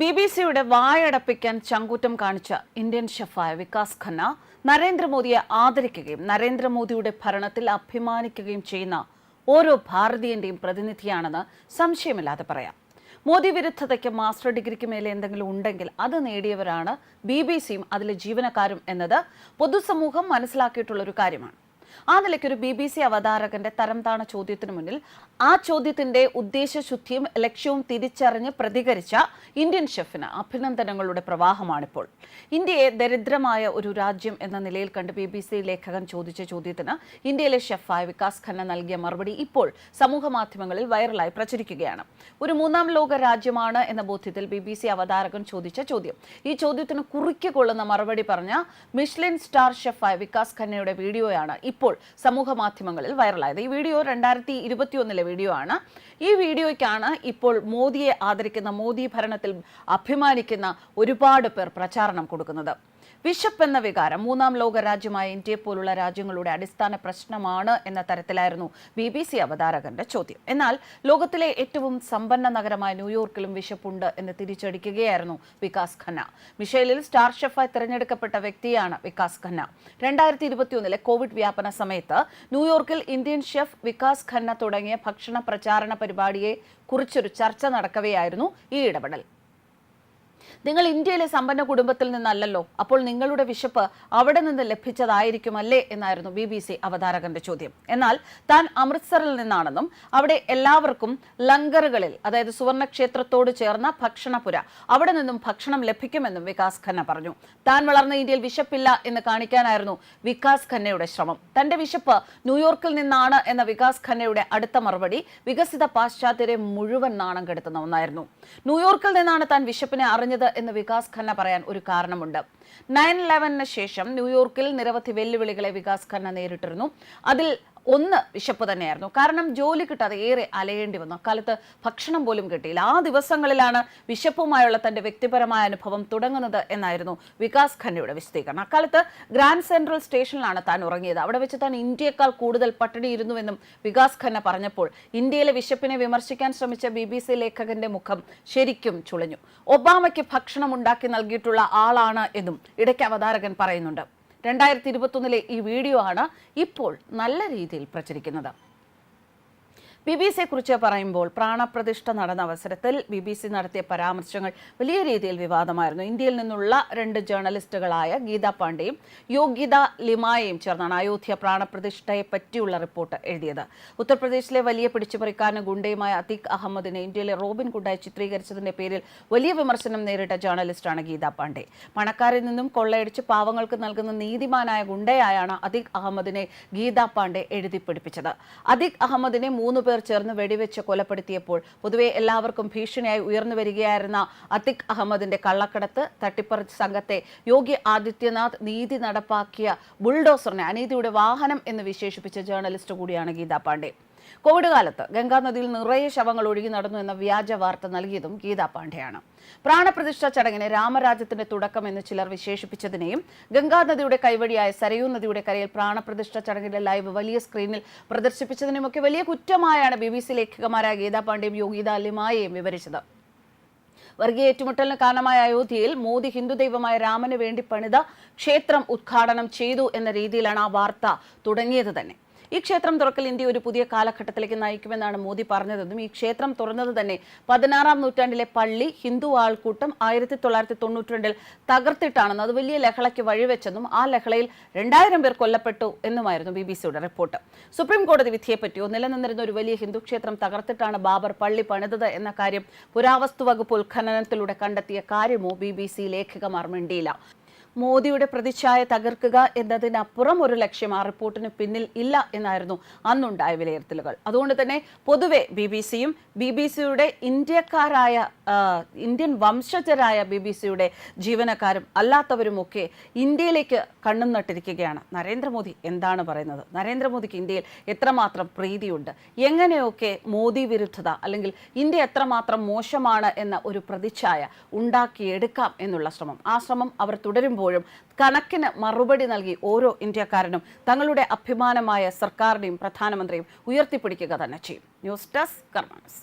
B B സിയുടെ വായടപ്പിക്കാൻ ചങ്കൂറ്റം കാണിച്ച Indian ഷെഫായ Vikas Khanna നരേന്ദ്രമോദിയെ ആദരിക്കുകയും നരേന്ദ്രമോദിയുടെ ഭരണത്തിൽ അഭിമാനിക്കുകയും ചെയ്യുന്ന ഓരോ ഭാരതീയന്റെയും പ്രതിനിധിയാണെന്ന് സംശയമില്ലാതെ പറയാം. മോദി വിരുദ്ധതയ്ക്ക് മാസ്റ്റർ ഡിഗ്രിക്ക് മേലെ എന്തെങ്കിലും ഉണ്ടെങ്കിൽ അത് നേടിയവരാണ് ബി ബി സിയും അതിലെ ജീവനക്കാരും എന്നത് പൊതുസമൂഹം മനസ്സിലാക്കിയിട്ടുള്ള ഒരു കാര്യമാണ്. ആ നിലയ്ക്ക് ഒരു ബി ബി സി അവതാരകന്റെ തരംതാണ ചോദ്യത്തിന് മുന്നിൽ ആ ചോദ്യത്തിന്റെ ഉദ്ദേശശുദ്ധിയും ലക്ഷ്യവും തിരിച്ചറിഞ്ഞ് പ്രതികരിച്ച ഇന്ത്യൻ ഷെഫിന് അഭിനന്ദനങ്ങളുടെ പ്രവാഹമാണിപ്പോൾ. ഇന്ത്യയെ ദരിദ്രമായ ഒരു രാജ്യം എന്ന നിലയിൽ കണ്ട് ബി ബി സി ലേഖകൻ ചോദിച്ച ചോദ്യത്തിന് ഇന്ത്യയിലെ ഷെഫായ വികാസ് ഖന്ന നൽകിയ മറുപടി ഇപ്പോൾ സമൂഹ മാധ്യമങ്ങളിൽ വൈറലായി പ്രചരിക്കുകയാണ്. ഒരു മൂന്നാം ലോക രാജ്യമാണ് എന്ന ബോധ്യത്തിൽ ബി ബി സി അവതാരകൻ ചോദിച്ച ചോദ്യം. ഈ ചോദ്യത്തിന് കുറിക്കൊള്ളുന്ന മറുപടി പറഞ്ഞ മിഷ്ലിൻ സ്റ്റാർ ഷെഫായ വികാസ് ഖന്നയുടെ വീഡിയോയാണ് ഇപ്പോൾ സമൂഹ മാധ്യമങ്ങളിൽ വൈറലായത്. ഈ വീഡിയോ രണ്ടായിരത്തി ഇരുപത്തിയൊന്നിലെ വീഡിയോ ആണ്. ഈ വീഡിയോയ്ക്കാണ് ഇപ്പോൾ മോദിയെ ആദരിക്കുന്ന മോദി ഭരണത്തിൽ അഭിമാനിക്കുന്ന ഒരുപാട് പേർ പ്രചാരണം കൊടുക്കുന്നത്. വിശപ്പ് എന്ന വികാരം മൂന്നാം ലോക രാജ്യമായ ഇന്ത്യയെ പോലുള്ള രാജ്യങ്ങളുടെ അടിസ്ഥാന പ്രശ്നമാണ് എന്ന തരത്തിലായിരുന്നു ബി ബി സി അവതാരകന്റെ ചോദ്യം. എന്നാൽ ലോകത്തിലെ ഏറ്റവും സമ്പന്ന നഗരമായ ന്യൂയോർക്കിലും വിശപ്പുണ്ട് എന്ന് തിരിച്ചടിക്കുകയായിരുന്നു വികാസ് ഖന്ന. മിഷേലിൽ സ്റ്റാർ ഷെഫായി തിരഞ്ഞെടുക്കപ്പെട്ട വ്യക്തിയാണ് വികാസ് ഖന്ന. രണ്ടായിരത്തി ഇരുപത്തിയൊന്നിലെ കോവിഡ് വ്യാപന സമയത്ത് ന്യൂയോർക്കിൽ ഇന്ത്യൻ ഷെഫ് വികാസ് ഖന്ന തുടങ്ങിയ ഭക്ഷണ പ്രചാരണ പരിപാടിയെ കുറിച്ചൊരു ചർച്ച നടക്കവെയായിരുന്നു ഈ ഇടപെടൽ. നിങ്ങൾ ഇന്ത്യയിലെ സമ്പന്ന കുടുംബത്തിൽ നിന്നല്ലല്ലോ. അപ്പോൾ നിങ്ങളുടെ വിശപ്പ് അവിടെ നിന്ന് ലഭിച്ചതായിരിക്കുമല്ലേ എന്നായിരുന്നു ബി ബി സി അവതാരകന്റെ ചോദ്യം. എന്നാൽ താൻ അമൃത്സറിൽ നിന്നാണെന്നും അവിടെ എല്ലാവർക്കും ലങ്കറുകളിൽ അതായത് സുവർണക്ഷേത്രത്തോട് ചേർന്ന ഭക്ഷണപുര അവിടെ നിന്നും ഭക്ഷണം ലഭിക്കുമെന്നും വികാസ് ഖന്ന പറഞ്ഞു. താൻ വളർന്ന ഇന്ത്യയിൽ വിശപ്പില്ല എന്ന് കാണിക്കാനായിരുന്നു വികാസ് ഖന്നയുടെ ശ്രമം. തന്റെ വിശപ്പ് ന്യൂയോർക്കിൽ നിന്നാണ് എന്ന വികാസ് ഖന്നയുടെ അടുത്ത മറുപടി വികസിത പാശ്ചാത്യരെ മുഴുവൻ നാണം കെടുത്തുന്ന ഒന്നായിരുന്നു. ന്യൂയോർക്കിൽ നിന്നാണ് താൻ വിശപ്പിനെ അറിഞ്ഞത് എന്ന് വികാസ് ഖന്ന പറയാൻ ഒരു കാരണമുണ്ട്. നയൻ ഇലവനു ശേഷം ന്യൂയോർക്കിൽ നിരവധി വെല്ലുവിളികളെ വികാസ് ഖന്ന നേരിട്ടിരുന്നു. അതിൽ ഒന്ന് വിശപ്പ് തന്നെയായിരുന്നു. കാരണം ജോലി കിട്ടാതെ ഏറെ അലയേണ്ടി വന്നു. അക്കാലത്ത് ഭക്ഷണം പോലും കിട്ടിയില്ല. ആ ദിവസങ്ങളിലാണ് വിശപ്പുമായുള്ള തന്റെ വ്യക്തിപരമായ അനുഭവം തുടങ്ങുന്നത് എന്നായിരുന്നു വികാസ് ഖന്നയുടെ വിശദീകരണം. അക്കാലത്ത് ഗ്രാൻഡ് സെൻട്രൽ സ്റ്റേഷനിലാണ് താൻ ഉറങ്ങിയത്. അവിടെ വെച്ച് താൻ ഇന്ത്യയേക്കാൾ കൂടുതൽ പട്ടിണിയിരുന്നുവെന്നും വികാസ് ഖന്ന പറഞ്ഞപ്പോൾ ഇന്ത്യയിലെ വിശപ്പിനെ വിമർശിക്കാൻ ശ്രമിച്ച ബി ബി സി ലേഖകന്റെ മുഖം ശരിക്കും ചുളിഞ്ഞു. ഒബാമയ്ക്ക് ഭക്ഷണം ഉണ്ടാക്കി നൽകിയിട്ടുള്ള ആളാണ് എന്നും ഇടയ്ക്ക് അവതാരകൻ പറയുന്നുണ്ട്. രണ്ടായിരത്തി ഇരുപത്തൊന്നിലെ ഈ വീഡിയോ ആണ് ഇപ്പോൾ നല്ല രീതിയിൽ പ്രചരിക്കുന്നത്. ബി ബി പറയുമ്പോൾ പ്രാണപ്രതിഷ്ഠ നടന്ന അവസരത്തിൽ ബി ബി സി നടത്തിയ പരാമർശങ്ങൾ വലിയ രീതിയിൽ വിവാദമായിരുന്നു. ഇന്ത്യയിൽ നിന്നുള്ള രണ്ട് ജേർണലിസ്റ്റുകളായ ഗീത പാണ്ഡെയും യോഗ്യത ലിമായയും ചേർന്നാണ് അയോധ്യ പ്രാണപ്രതിഷ്ഠയെ പറ്റിയുള്ള റിപ്പോർട്ട് എഴുതിയത്. ഉത്തർപ്രദേശിലെ വലിയ പിടിച്ചുപറിക്കാരനും ഗുണ്ടയുമായ അതീഖ് അഹമ്മദിനെ ഇന്ത്യയിലെ റോബിൻ ഗുണ്ടായി ചിത്രീകരിച്ചതിന്റെ പേരിൽ വലിയ വിമർശനം നേരിട്ട ജേർണലിസ്റ്റാണ് ഗീത പാണ്ഡെ. പണക്കാരിൽ നിന്നും കൊള്ളയടിച്ച് പാവങ്ങൾക്ക് നൽകുന്ന നീതിമാനായ ഗുണ്ടയായാണ് അതീഖ് അഹമ്മദിനെ ഗീത പാണ്ഡെ എഴുതി പിടിപ്പിച്ചത്. അഹമ്മദിനെ മൂന്ന് പേർ ചേർന്ന് വെടിവെച്ച് കൊലപ്പെടുത്തിയപ്പോൾ പൊതുവെ എല്ലാവർക്കും ഭീഷണിയായി ഉയർന്നു വരികയായിരുന്ന അത്തിഖ് അഹമ്മദിന്റെ കള്ളക്കടത്ത് തട്ടിപ്പറിച്ച് സംഘത്തെ യോഗി ആദിത്യനാഥ് നീതി നടപ്പാക്കിയ ബുൾഡോസറിനെ അനീതിയുടെ വാഹനം എന്ന് വിശേഷിപ്പിച്ച ജേർണലിസ്റ്റ് കൂടിയാണ് ഗീതാ പാണ്ഡെ. കോവിഡ് കാലത്ത് ഗംഗാനദിയിൽ നിറയെ ശവങ്ങൾ ഒഴുകി നടന്നു എന്ന വ്യാജ വാർത്ത നൽകിയതും ഗീതാ പാണ്ഡെയാണ്. പ്രാണപ്രതിഷ്ഠ ചടങ്ങിനെ രാമരാജ്യത്തിന്റെ തുടക്കം എന്ന് ചിലർ വിശേഷിപ്പിച്ചതിനെയും ഗംഗാനദിയുടെ കൈവഴിയായ സരയൂ നദിയുടെ കരയിൽ പ്രാണപ്രതിഷ്ഠ ചടങ്ങിന്റെ ലൈവ് വലിയ സ്ക്രീനിൽ പ്രദർശിപ്പിച്ചതിനുമൊക്കെ വലിയ കുറ്റമായാണ് ബി ബി സി ലേഖകമാരായ ഗീതാ പാണ്ഡെയും യോഗിത അലിമായെയും വിവരിച്ചത്. വർഗീയ ഏറ്റുമുട്ടലിന് കാരണമായ അയോധ്യയിൽ മോദി ഹിന്ദു ദൈവമായ രാമന് വേണ്ടി പണിത ക്ഷേത്രം ഉദ്ഘാടനം ചെയ്തു എന്ന രീതിയിലാണ് ആ വാർത്ത തുടങ്ങിയത് തന്നെ. ഈ ക്ഷേത്രം തുറക്കൽ ഇന്ത്യ ഒരു പുതിയ കാലഘട്ടത്തിലേക്ക് നയിക്കുമെന്നാണ് മോദി പറഞ്ഞതെന്നും ഈ ക്ഷേത്രം തുറന്നത് തന്നെ പതിനാറാം നൂറ്റാണ്ടിലെ പള്ളി ഹിന്ദു ആൾക്കൂട്ടം ആയിരത്തി തൊള്ളായിരത്തി തൊണ്ണൂറ്റി രണ്ടിൽ തകർത്തിട്ടാണെന്ന് അത് വലിയ ലഹളയ്ക്ക് വഴിവെച്ചെന്നും ആ ലഹളയിൽ രണ്ടായിരം പേർ കൊല്ലപ്പെട്ടു എന്നുമായിരുന്നു ബി ബി സിയുടെ റിപ്പോർട്ട്. സുപ്രീം കോടതി വിധിയെപ്പറ്റിയോ നിലനിന്നിരുന്ന ഒരു വലിയ ഹിന്ദു ക്ഷേത്രം തകർത്തിട്ടാണ് ബാബർ പള്ളി പണിതത് എന്ന കാര്യം പുരാവസ്തു വകുപ്പ് ഉത്ഖനനത്തിലൂടെ കണ്ടെത്തിയ കാര്യമോ ബി ബി സി ലേഖകമാർ മിണ്ടിയില്ല. മോദിയുടെ പ്രതിച്ഛായ തകർക്കുക എന്നതിനപ്പുറം ഒരു ലക്ഷ്യം ആ റിപ്പോർട്ടിന് പിന്നിൽ ഇല്ല എന്നായിരുന്നു അന്നുണ്ടായ വിലയിരുത്തലുകൾ. അതുകൊണ്ട് തന്നെ പൊതുവെ ബി ബി സിയും ബി ബി സിയുടെ ഇന്ത്യക്കാരായ ഇന്ത്യൻ വംശജരായ ബി ബി സിയുടെ ജീവനക്കാരും അല്ലാത്തവരുമൊക്കെ ഇന്ത്യയിലേക്ക് കണ്ണും നട്ടിരിക്കുകയാണ്. നരേന്ദ്രമോദി എന്താണ് പറയുന്നത്? നരേന്ദ്രമോദിക്ക് ഇന്ത്യയിൽ എത്രമാത്രം പ്രീതിയുണ്ട്? എങ്ങനെയൊക്കെ മോദി വിരുദ്ധത അല്ലെങ്കിൽ ഇന്ത്യ എത്രമാത്രം മോശമാണ് എന്ന ഒരു പ്രതിച്ഛായ ഉണ്ടാക്കിയെടുക്കാം എന്നുള്ള ശ്രമം. ആ ശ്രമം അവർ തുടരുമ്പോൾ വരുമ്പോഴും കണക്കിന് മറുപടി നൽകി ഓരോ ഇന്ത്യക്കാരനും തങ്ങളുടെ അഭിമാനമായ സർക്കാരിനെയും പ്രധാനമന്ത്രിയും ഉയർത്തിപ്പിടിക്കുക തന്നെ ചെയ്യും. News desk കർമാനസ്.